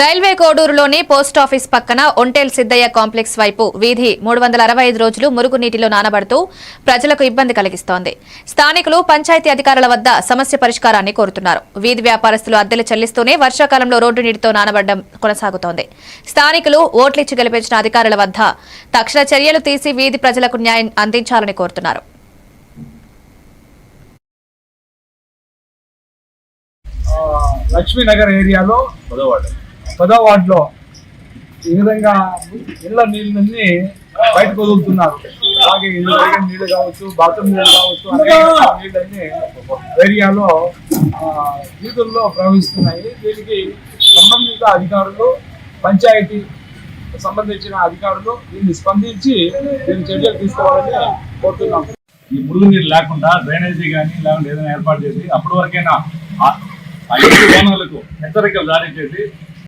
Railway కోడూరులోని post office పక్కన ఒంటేల్ Siddaiah complex వైపు వీధి మూడు వందల అరవై ఐదు రోజులు మురుగునీటిలో నానబడుతూ ప్రజలకు ఇబ్బంది కలిగిస్తోంది. స్థానికులు పంచాయతీ అధికారుల వద్ద సమస్య పరిష్కారాన్ని కోరుతున్నారు. వీధి వ్యాపారస్తులు అద్దెలు చెల్లిస్తూనే వర్షాకాలంలో రోడ్డు నీటితో నానబడడం కొనసాగుతోంది. స్థానికులు ఓట్లిచ్చి గెలిపించిన అధికారుల వద్ద తక్షణ చర్యలు తీసి వీధి ప్రజలకు న్యాయం అందించాలని కోరుతున్నారు. ఆ, లక్ష్మీనగర్ ఏరియాలో పదో వార్డులో ఈ విధంగా ఇళ్ళ నీళ్ళన్నీ బయటకు వదులుతున్నారు. అలాగే కడిగిన నీళ్ళు కావచ్చు బాత్రూమ్ నీళ్ళు కావచ్చు నీళ్ళన్నీ ఏరియాలో ఆ, వీధుల్లో ప్రవహిస్తున్నాయి. దీనికి సంబంధిత అధికారులు పంచాయతీ సంబంధించిన అధికారులు దీన్ని స్పందించి దీని చర్యలు తీసుకోవాలని కోరుతున్నాం. ఈ మురుగు నీరు లేకుండా డ్రైనేజీ కానీ లేకుంటే ఏదైనా ఏర్పాటు చేసి అప్పటి వరకైనా ఆ- హెచ్చరికలు జారీ చేసి